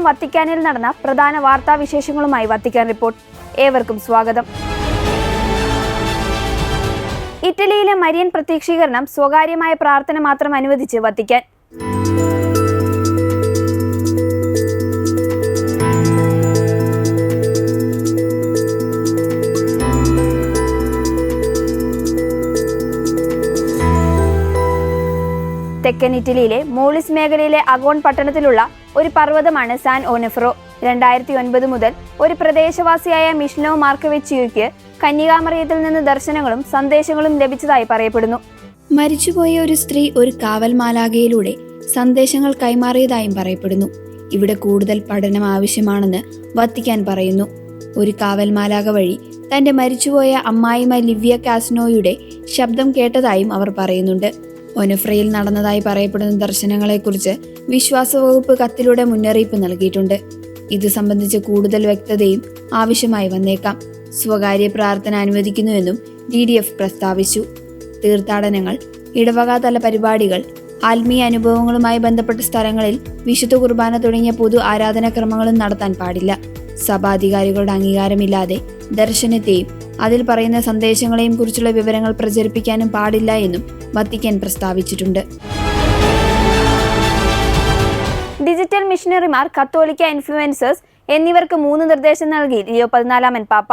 ദിവസം വത്തിക്കാനിൽ നടന്ന പ്രധാന വാർത്താ വിശേഷങ്ങളുമായി വത്തിക്കാൻ റിപ്പോർട്ട് ഏവർക്കും സ്വാഗതം. ഇറ്റലിയിലെ മരിയൻ പ്രത്യക്ഷീകരണം സ്വകാര്യമായ പ്രാർത്ഥന മാത്രം അനുവദിച്ച് വത്തിക്കാൻ. തെക്കൻ ഇറ്റലിയിലെ മോളിസ് മേഖലയിലെ അഗോൺ പട്ടണത്തിലുള്ള ഒരു പർവതമാണ് സാൻ ഓനെഫ്രോ രണ്ടായിരത്തി ഒൻപത് മുതൽ ഒരു പ്രദേശവാസിയായ മിഷ്നോ മാർക്കവെച്ചിയോയ്ക്ക് കന്യകാമറിയത്തിൽ നിന്ന് ദർശനങ്ങളും സന്ദേശങ്ങളും ലഭിച്ചതായി പറയപ്പെടുന്നു. മരിച്ചുപോയ ഒരു സ്ത്രീ ഒരു കാവൽ മാലാകയിലൂടെ സന്ദേശങ്ങൾ കൈമാറിയതായും പറയപ്പെടുന്നു. ഇവിടെ കൂടുതൽ പഠനം ആവശ്യമാണെന്ന് വത്തിക്കാൻ പറയുന്നു. ഒരു കാവൽ മാലാക വഴി തന്റെ മരിച്ചുപോയ അമ്മായിമ ലിവ്യ കാസ്നോയുടെ ശബ്ദം കേട്ടതായും അവർ പറയുന്നുണ്ട്. ഒനഫ്രയിൽ നടന്നതായി പറയപ്പെടുന്ന ദർശനങ്ങളെക്കുറിച്ച് വിശ്വാസ വകുപ്പ് കത്തിലൂടെ മുന്നറിയിപ്പ് നൽകിയിട്ടുണ്ട്. ഇത് സംബന്ധിച്ച് കൂടുതൽ വ്യക്തതയും ആവശ്യമായി വന്നേക്കാം. സ്വകാര്യ പ്രാർത്ഥന അനുവദിക്കുന്നുവെന്നും ഡി ഡി എഫ് പ്രസ്താവിച്ചു. തീർത്ഥാടനങ്ങൾ ഇടവകാതല പരിപാടികൾ ആത്മീയ അനുഭവങ്ങളുമായി ബന്ധപ്പെട്ട സ്ഥലങ്ങളിൽ വിശുദ്ധ കുർബാന തുടങ്ങിയ പൊതു ആരാധനാക്രമങ്ങളും നടത്താൻ പാടില്ല. സഭാധികാരികളുടെ അംഗീകാരമില്ലാതെ ദർശനത്തെയും അതിൽ പറയുന്ന സന്ദേശങ്ങളെയും കുറിച്ചുള്ള വിവരങ്ങൾ പ്രചരിപ്പിക്കാനും പാടില്ല എന്നും വത്തിക്കാൻ പ്രസ്താവിച്ചിട്ടുണ്ട്. ഡിജിറ്റൽ മിഷനറിമാർ കത്തോലിക്ക ഇൻഫ്ലുവൻസേഴ്സ് എന്നിവർക്ക് മൂന്ന് നിർദ്ദേശം നൽകി. ലിയോ പതിനാലാമൻ പാപ്പ.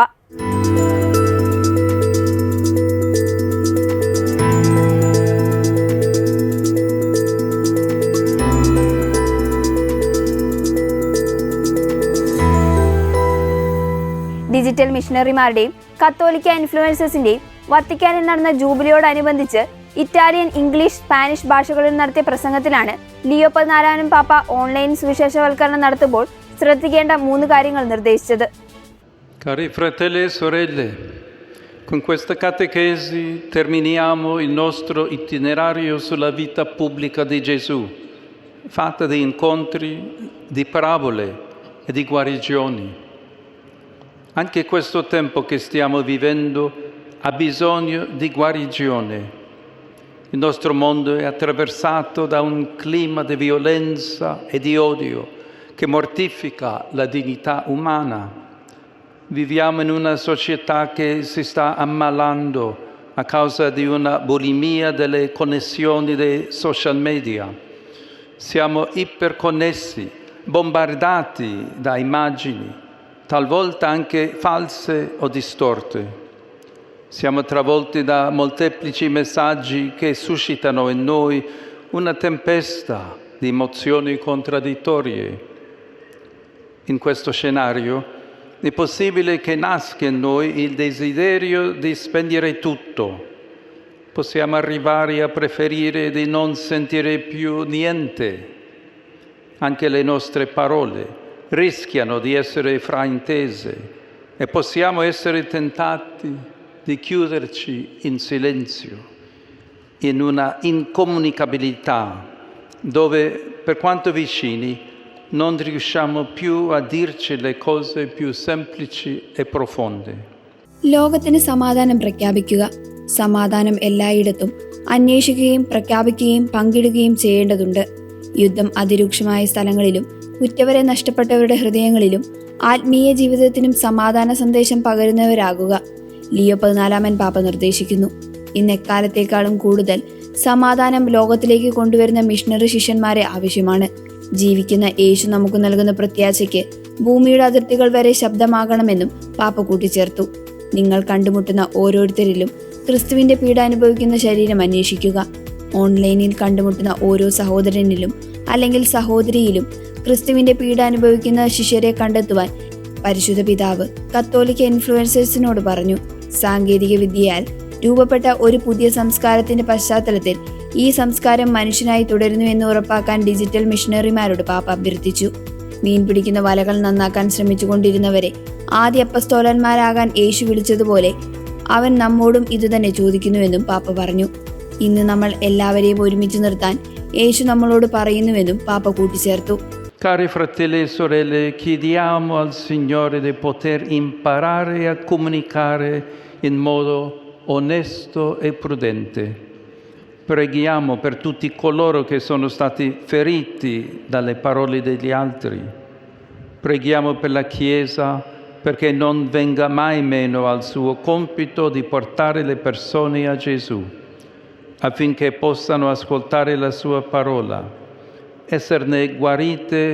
ഡിജിറ്റൽ മിഷനറിമാരുടെയും കത്തോലിക്ക ഇൻഫ്ലുവൻസേഴ്സിന്റെയും വത്തിക്കാനിൽ നടന്ന ജൂബിലിയോടനുബന്ധിച്ച് ഇറ്റാലിയൻ ഇംഗ്ലീഷ് സ്പാനിഷ് ഭാഷകളിൽ നടത്തിയ പ്രസംഗത്തിലാണ് ലിയോ പതിനാലാനൻ പാപ്പ ഓൺലൈൻ സുവിശേഷവൽക്കരണം നടത്തുമ്പോൾ ശ്രദ്ധിക്കേണ്ട മൂന്ന് കാര്യങ്ങൾ നിർദ്ദേശിച്ചത് Cari fratelli e sorelle, con questa catechesi terminiamo il nostro itinerario sulla vita pubblica di Gesù, fatta di incontri, di parabole e di guarigioni. Anche questo tempo che stiamo vivendo ha bisogno di guarigione. Il nostro mondo è attraversato da un clima di violenza e di odio che mortifica la dignità umana. Viviamo in una società che si sta ammalando a causa di una bulimia delle connessioni dei social media. Siamo iperconnessi, bombardati da immagini, talvolta anche false o distorte. Siamo travolti da molteplici messaggi che suscitano in noi una tempesta di emozioni contraddittorie. In questo scenario è possibile che nasca in noi il desiderio di spegnere tutto. Possiamo arrivare a preferire di non sentire più niente. Anche le nostre parole rischiano di essere fraintese e possiamo essere tentati di chiuderci in silenzio, in una incomunicabilità dove, per quanto vicini, non riusciamo più a dirci le cose più semplici e profonde. ലോകത്തിന് സമാധാനം പ്രഖ്യാപിക്കുക സമാധാനം എല്ലായിടത്തും അന്വേഷിക്കുകയും പ്രഖ്യാപിക്കുകയും പങ്കിടുകയും ചെയ്യേണ്ടതുണ്ട് യുദ്ധം അതിരൂക്ഷമായ സ്ഥലങ്ങളിലും ഉറ്റവരെ നഷ്ടപ്പെട്ടവരുടെ ഹൃദയങ്ങളിലും ആത്മീയ ജീവിതത്തിനും സമാധാന സന്ദേശം പകരുന്നവരാകുക. ലിയോ പതിനാലാമൻ പാപ്പ നിർദ്ദേശിക്കുന്നു. ഇന്ന് എക്കാലത്തേക്കാളും കൂടുതൽ സമാധാനം ലോകത്തിലേക്ക് കൊണ്ടുവരുന്ന മിഷണറി ശിഷ്യന്മാരെ ആവശ്യമാണ്. ജീവിക്കുന്ന യേശു നമുക്ക് നൽകുന്ന പ്രത്യാശയ്ക്ക് ഭൂമിയുടെ അതിർത്തികൾ വരെ ശബ്ദമാകണമെന്നും പാപ്പ കൂട്ടിച്ചേർത്തു. നിങ്ങൾ കണ്ടുമുട്ടുന്ന ഓരോരുത്തരിലും ക്രിസ്തുവിന്റെ പീഡ അനുഭവിക്കുന്ന ശരീരം അന്വേഷിക്കുക. ഓൺലൈനിൽ കണ്ടുമുട്ടുന്ന ഓരോ സഹോദരനിലും അല്ലെങ്കിൽ സഹോദരിയിലും ക്രിസ്തുവിന്റെ പീഡ അനുഭവിക്കുന്ന ശിഷ്യരെ കണ്ടെത്തുവാൻ പരിശുദ്ധ പിതാവ് കത്തോലിക്ക ഇൻഫ്ലുവൻസേഴ്സിനോട് പറഞ്ഞു സാങ്കേതിക വിദ്യയാൽ രൂപപ്പെട്ട ഒരു പുതിയ സംസ്കാരത്തിന്റെ പശ്ചാത്തലത്തിൽ ഈ സംസ്കാരം മനുഷ്യനായി തുടരുന്നു എന്ന് ഉറപ്പാക്കാൻ ഡിജിറ്റൽ മിഷണറിമാരോട് പാപ്പ അഭ്യർത്ഥിച്ചു. മീൻ പിടിക്കുന്ന വലകൾ നന്നാക്കാൻ ശ്രമിച്ചുകൊണ്ടിരുന്നവരെ ആദ്യ അപ്പസ്തോലന്മാരാകാൻ യേശു വിളിച്ചതുപോലെ അവൻ നമ്മോടും ഇതുതന്നെ ചോദിക്കുന്നുവെന്നും പാപ്പ പറഞ്ഞു. ഇന്ന് നമ്മൾ എല്ലാവരെയും ഒരുമിച്ച് നിർത്താൻ യേശു നമ്മളോട് പറയുന്നുവെന്നും പാപ്പ കൂട്ടിച്ചേർത്തു. Cari fratelli e sorelle, chiediamo al Signore di poter imparare a comunicare in modo onesto e prudente. Preghiamo per tutti coloro che sono stati feriti dalle parole degli altri. Preghiamo per la Chiesa perché non venga mai meno al suo compito di portare le persone a Gesù, affinché possano ascoltare la sua parola, esserne guarite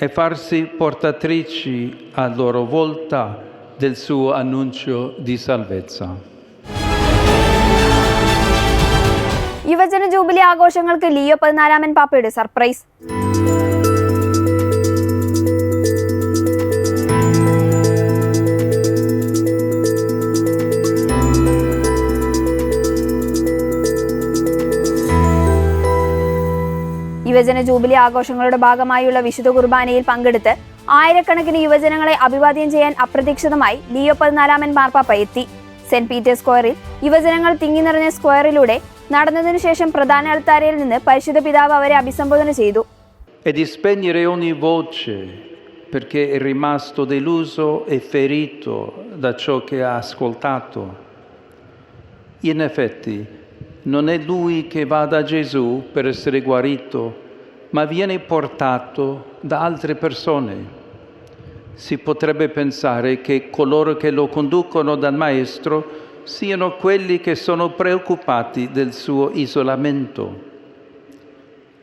e farsi portatrici a loro volta del suo annuncio di salvezza. യുവജന jubilee ആഘോഷങ്ങൾക്ക് Leo പതിനാലാമൻ പാപ്പയുടെ surprise യുവജന jubilee ആഘോഷങ്ങളുടെ ഭാഗമായുള്ള വിശുദ്ധ കുർബാനയിൽ പങ്കെടുത്ത് ആയിരക്കണക്കിന് യുവജനങ്ങളെ അഭിവാദ്യം ചെയ്യാൻ അപ്രതീക്ഷിതമായി ലിയോ പതിനാലാമൻ മാർപ്പാപ്പ എത്തി സെന്റ് പീറ്റേഴ്സ് സ്ക്വയറിൽ യുവജനങ്ങൾ തിങ്ങി നിറഞ്ഞ സ്ക്വയറിലൂടെ നടന്നതിനു ശേഷം പ്രധാന അൾത്താരയിൽ നിന്ന് പരിശുദ്ധ പിതാവ് അവരെ അഭിസംബോധന ചെയ്തു e ogni voce perché è rimasto deluso e ferito da ciò che ha ascoltato. In effetti, non è lui che va da Gesù per essere guarito, ma viene portato da altre persone. Si potrebbe pensare che coloro che lo conducono dal Maestro siano quelli che sono preoccupati del suo isolamento.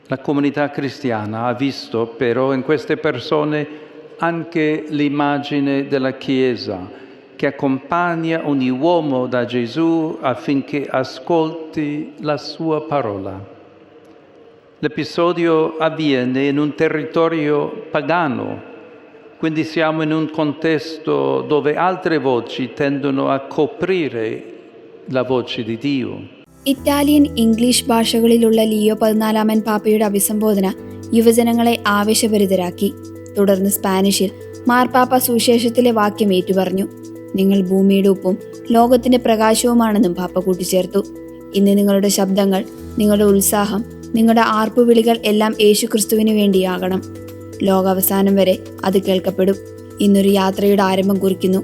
La comunità cristiana ha visto però in queste persone anche l'immagine della Chiesa che accompagna ogni uomo da Gesù affinché ascolti la sua parola. L'episodio avviene in un territorio pagano, quindi siamo in un contesto dove altre voci tendono a coprire la voce di Dio. Italian English ഭാഷകളിലുള്ള Leo പതിനാലാമൻ പാപ്പയുടെ അഭിസംബോധന യുവജനങ്ങളെ ആവേശഭരിതരാക്കി. തുടർന്ന് സ്പാനിഷിൽ മാർപ്പാപ്പ സുവിശേഷത്തിലെ വാക്യം ഏറ്റുപറഞ്ഞു. നിങ്ങൾ ഭൂമിയുടെ ഉപ്പും ലോകത്തിന്റെ പ്രകാശവുമാണെന്നും പാപ്പ കൂട്ടിച്ചേർത്തു. ഇന്ന് നിങ്ങളുടെ ശബ്ദങ്ങൾ നിങ്ങളുടെ ഉത്സാഹം നിങ്ങളുടെ ആർപ്പുവിളികൾ എല്ലാം യേശുക്രിസ്തുവിന് വേണ്ടിയാകണം. ലോകാവസാനം വരെ അത് കേൾക്കപ്പെടും. ഇന്നൊരു യാത്രയുടെ ആരംഭം കുറിക്കുന്നു.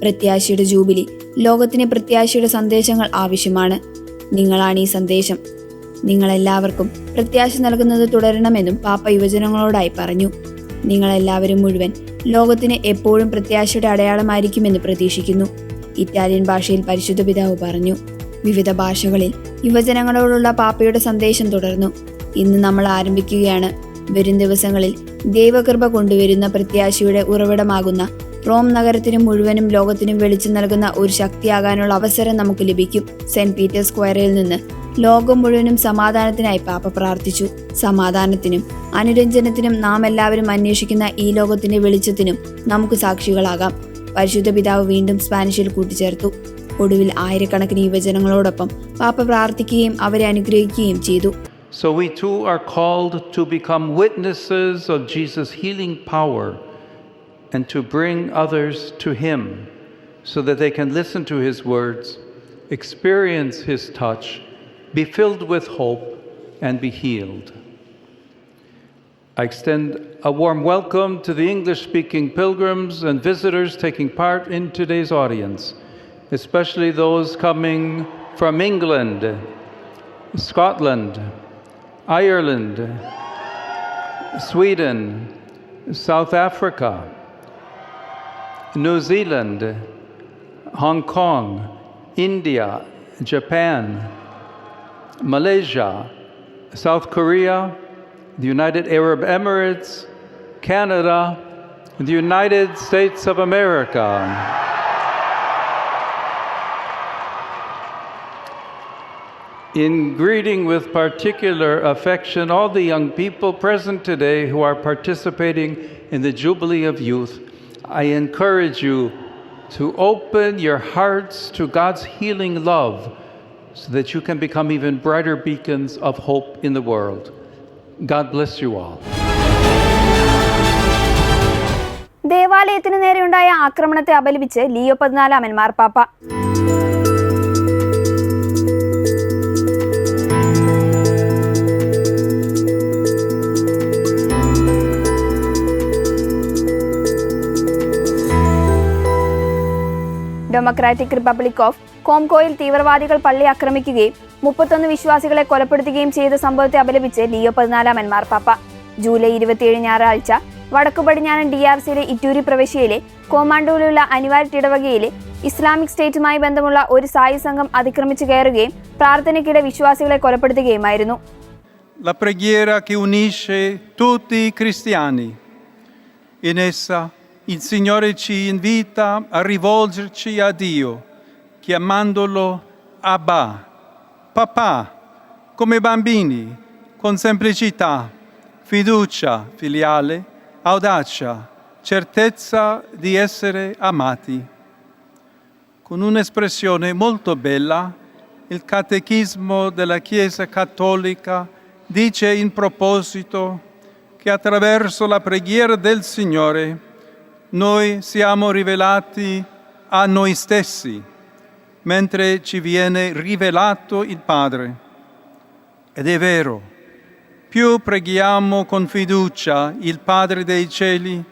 പ്രത്യാശയുടെ ജൂബിലി. ലോകത്തിന് പ്രത്യാശയുടെ സന്ദേശങ്ങൾ ആവശ്യമാണ്. നിങ്ങളാണ് ഈ സന്ദേശം. നിങ്ങളെല്ലാവർക്കും പ്രത്യാശ നൽകുന്നത് തുടരണമെന്നും പാപ്പ യുവജനങ്ങളോടായി പറഞ്ഞു. നിങ്ങളെല്ലാവരും മുഴുവൻ ലോകത്തിന് എപ്പോഴും പ്രത്യാശയുടെ അടയാളമായിരിക്കുമെന്ന് പ്രതീക്ഷിക്കുന്നു. ഇറ്റാലിയൻ ഭാഷയിൽ പരിശുദ്ധ പിതാവ് പറഞ്ഞു. വിവിധ ഭാഷകളിൽ യുവജനങ്ങളോടുള്ള പാപ്പയുടെ സന്ദേശം തുടർന്നു. ഇന്ന് നമ്മൾ ആരംഭിക്കുകയാണ്. വരും ദിവസങ്ങളിൽ ദൈവകൃപ കൊണ്ടുവരുന്ന പ്രത്യാശയുടെ ഉറവിടമാകുന്ന റോം നഗരത്തിനും മുഴുവനും ലോകത്തിനും വെളിച്ചം നൽകുന്ന ഒരു ശക്തിയാകാനുള്ള അവസരം നമുക്ക് ലഭിക്കും. സെന്റ് പീറ്റേഴ്സ് സ്ക്വയറിൽ നിന്ന് ലോകം മുഴുവനും സമാധാനത്തിനായി പാപ്പ പ്രാർത്ഥിച്ചു. സമാധാനത്തിനും അനുരഞ്ജനത്തിനും നാം എല്ലാവരും അന്വേഷിക്കുന്ന ഈ ലോകത്തിന്റെ വെളിച്ചത്തിനും നമുക്ക് സാക്ഷികളാകാം. പരിശുദ്ധ പിതാവ് വീണ്ടും സ്പാനിഷിൽ കൂട്ടിച്ചേർത്തു. ഒടുവിൽ ആയിരക്കണക്കിന് യുവജനങ്ങളോടൊപ്പം പാപ്പ പ്രാർത്ഥിക്കുകയും അവരെ അനുഗ്രഹിക്കുകയും ചെയ്തു So we too are called to become witnesses of Jesus' healing power and to bring others to Him so that they can listen to His words, experience His touch, be filled with hope, and be healed. I extend a warm welcome to the English speaking pilgrims and visitors taking part in today's audience, especially those coming from England, Scotland, Ireland, Sweden, South Africa, New Zealand, Hong Kong, India, Japan, Malaysia, South Korea, the United Arab Emirates, Canada, the United States of America. In greeting with particular affection all the young people present today who are participating in the Jubilee of Youth, I encourage you to open your hearts to God's healing love so that you can become even brighter beacons of hope in the world. God bless you all. ദേവാലയത്തിനു നേരെയുണ്ടായ ആക്രമണത്തെ അപലപിച്ച് Leo പതിനാലാമൻ മാർപ്പാപ്പ democratic republic of കോംകോയിൽ തീവ്രവാദികൾ പള്ളി ആക്രമിക്കുകയും മുപ്പത്തൊന്ന് വിശ്വാസികളെ കൊലപ്പെടുത്തുകയും ചെയ്ത സംഭവത്തെ അപലപിച്ച് ലിയോ പതിനാലാമൻ മാർപ്പാപ്പ ജൂലൈ ഇരുപത്തിയേഴ് ഞായറാഴ്ച വടക്കു പടിഞ്ഞാറൻ ഡി ആർ സിയിലെ ഇറ്റൂരി പ്രവിശ്യയിലെ കോമാണ്ടോയിലുള്ള അനിവാര്യ ഇടവകയിലെ ഇസ്ലാമിക് സ്റ്റേറ്റുമായി ബന്ധമുള്ള ഒരു സായി സംഘം അതിക്രമിച്ചു കയറുകയും പ്രാർത്ഥനയ്ക്കിടെ വിശ്വാസികളെ കൊലപ്പെടുത്തുകയുമായിരുന്നു La preghiera che unisce tutti i cristiani. In essa il Signore ci invita a rivolgerci a Dio, chiamandolo Abba, papà, come bambini, con semplicità, fiducia filiale, audacia, certezza di essere amati. Con un'espressione molto bella, il Catechismo della Chiesa Cattolica dice in proposito che attraverso la preghiera del Signore noi siamo rivelati a noi stessi, mentre ci viene rivelato il Padre. Ed è vero, più preghiamo con fiducia il Padre dei cieli,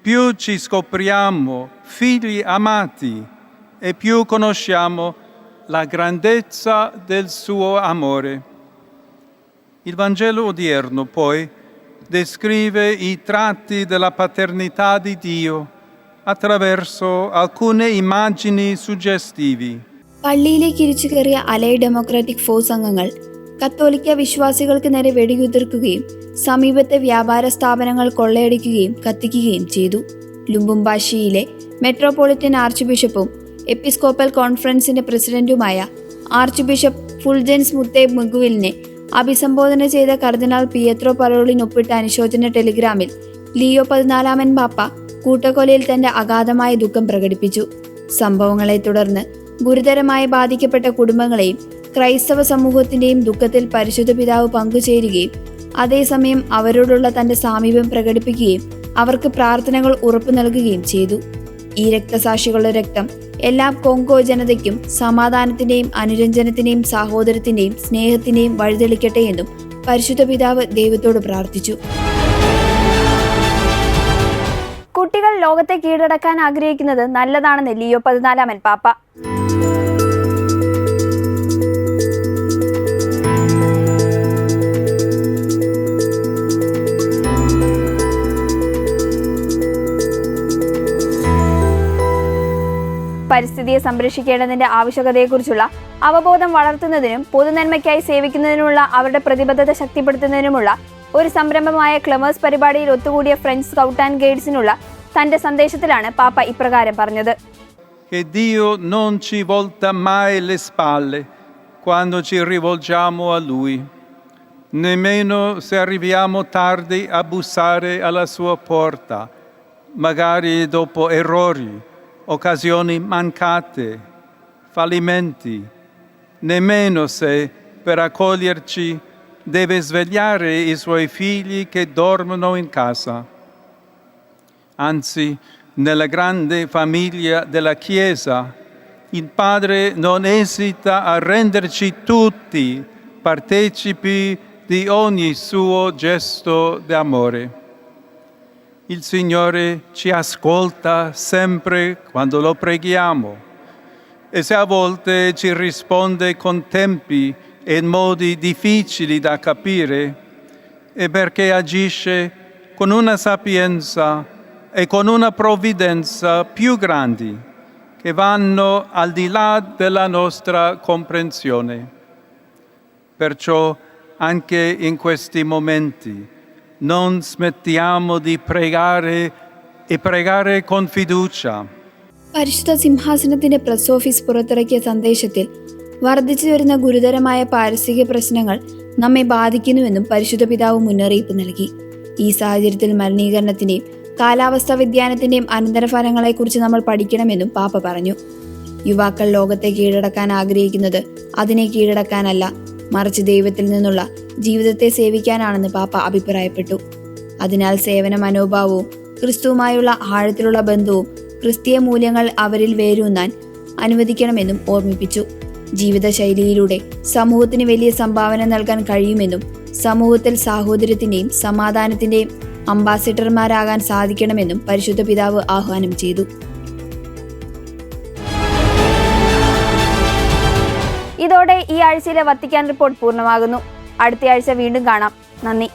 più ci scopriamo figli amati e più conosciamo la grandezza del suo amore. Il Vangelo odierno poi descrive i tratti della paternità di Dio attraverso alcune immagini suggestivi. പള്ളിയിലേക്ക് ഇരിച്ചു കയറിയ അലൈ democratic force അംഗങ്ങൾ കത്തോലിക്ക വിശ്വാസികൾക്ക് നേരെ വെടിയുതിർക്കുകയും സമീപത്തെ വ്യാപാര സ്ഥാപനങ്ങൾ കൊള്ളയടിക്കുകയും കത്തിക്കുകയും ചെയ്തു ലുംബുംബാഷിയിലെ മെട്രോപൊളിറ്റൻ ആർച്ച് ബിഷപ്പും എപ്പിസ്കോപ്പൽ കോൺഫറൻസിന്റെ പ്രസിഡന്റുമായ ആർച്ച് ബിഷപ്പ് ഫുൾജൻസ് മുത്തേബ് മുഗുവിലിനെ അഭിസംബോധന ചെയ്ത കർദിനാൾ പിയത്രോ പരോളിൻ അനുശോചന ടെലിഗ്രാമിൽ ലിയോ പതിനാലാമൻ പാപ്പ കൂട്ടക്കൊലയിൽ തന്റെ അഗാധമായ ദുഃഖം പ്രകടിപ്പിച്ചു. സംഭവങ്ങളെ തുടർന്ന് ഗുരുതരമായി ബാധിക്കപ്പെട്ട കുടുംബങ്ങളെയും ക്രൈസ്തവ സമൂഹത്തിന്റെയും ദുഃഖത്തിൽ പരിശുദ്ധ പിതാവ് പങ്കുചേരുകയും അതേസമയം അവരോടുള്ള തന്റെ സാമീപ്യം പ്രകടിപ്പിക്കുകയും അവർക്ക് പ്രാർത്ഥനകൾ ഉറപ്പു നൽകുകയും ചെയ്തു. ഈ രക്തസാക്ഷികളുടെ രക്തം എല്ലാ കൊങ്കോ ജനതയ്ക്കും സമാധാനത്തിന്റെയും അനുരഞ്ജനത്തിന്റെയും സഹോദരത്തിന്റെയും സ്നേഹത്തിന്റെയും വഴിതെളിക്കട്ടെ എന്നും പരിശുദ്ധ പിതാവ് ദൈവത്തോട് പ്രാർത്ഥിച്ചു. കുട്ടികൾ ലോകത്തെ കീഴടക്കാൻ ആഗ്രഹിക്കുന്നത് നല്ലതാണെന്ന് ലിയോ പതിനാലാമൻ പാപ്പ. പരിസ്ഥിതിയെ സംരക്ഷിക്കേണ്ടതിന്റെ ആവശ്യകതയെക്കുറിച്ചുള്ള അവബോധം വളർത്തുന്നതിനും പൊതുനന്മയ്ക്കായി സേവിക്കുന്നതിനുമുള്ള അവരുടെ പ്രതിബദ്ധത ശക്തിപ്പെടുത്തുന്നതിനുമുള്ള ഒരു സംരംഭമായ ക്ലമേഴ്സ് പരിപാടിയിൽ ഒത്തുകൂടിയ ഫ്രഞ്ച് സ്കൗട്ട് ആൻഡ് ഗൈഡ്സിനുള്ള തന്റെ സന്ദേശത്തിലാണ് പാപ്പ ഇപ്രകാരം പറഞ്ഞത്. Quando ci rivolgiamo a Lui, nemmeno se arriviamo tardi a bussare alla sua porta, magari dopo errori, occasioni mancate, fallimenti, nemmeno se per accoglierci deve svegliare i suoi figli che dormono in casa. Anzi, nella grande famiglia della Chiesa, il Padre non esita a renderci tutti partecipi di ogni suo gesto d'amore. Il Signore ci ascolta sempre quando lo preghiamo e se a volte ci risponde con tempi e modi difficili da capire, è perché agisce con una sapienza e con una provvidenza più grandi che vanno al di là della nostra comprensione. Perciò anche in questi momenti non smettiamo di pregare e pregare con fiducia. പരിശുദ്ധ സിംഹാസനത്തിന്റെ press office പുറത്തിറക്കിയ സന്ദേശത്തിൽ വർദ്ധിച്ചു വരുന്ന ഗുരുതരമായ പാരിസ്ഥിതിക പ്രശ്നങ്ങൾ നമ്മെ ബാധിക്കുന്നുവെന്നും പരിശുദ്ധ പിതാവ് മുന്നറിയിപ്പ് നൽകി ഈ സാഹചര്യത്തിൽ മലിനീകരണത്തിന്റെയും കാലാവസ്ഥാ വ്യതിയാനത്തിന്റെയും അനന്തരഫലങ്ങളെക്കുറിച്ച് നമ്മൾ പഠിക്കണമെന്നും പാപ്പ പറഞ്ഞു യുവാക്കൾ ലോകത്തെ കീഴടക്കാൻ ആഗ്രഹിക്കുന്നത് അതിനെ കീഴടക്കാനല്ല മറിച്ച് ദൈവത്തിൽ നിന്നുള്ള ജീവിതത്തെ സേവിക്കാനാണെന്ന് പാപ്പ അഭിപ്രായപ്പെട്ടു. അതിനാൽ സേവന മനോഭാവവും ക്രിസ്തുവുമായുള്ള ആഴത്തിലുള്ള ബന്ധവും ക്രിസ്തീയ മൂല്യങ്ങൾ അവരിൽ വേരൂന്നാൻ അനുവദിക്കണമെന്നും ഓർമ്മിപ്പിച്ചു. ജീവിതശൈലിയിലൂടെ സമൂഹത്തിന് വലിയ സംഭാവന നൽകാൻ കഴിയുമെന്നും സമൂഹത്തിൽ സാഹോദര്യത്തിന്റെയും സമാധാനത്തിന്റെയും അംബാസിഡർമാരാകാൻ സാധിക്കണമെന്നും പരിശുദ്ധ പിതാവ് ആഹ്വാനം ചെയ്തു. ഇതോടെ ഈ ആഴ്ചയിലെ വത്തിക്കാൻ റിപ്പോർട്ട് പൂർണമാകുന്നു. അടുത്തയാഴ്ച വീണ്ടും കാണാം. നന്ദി.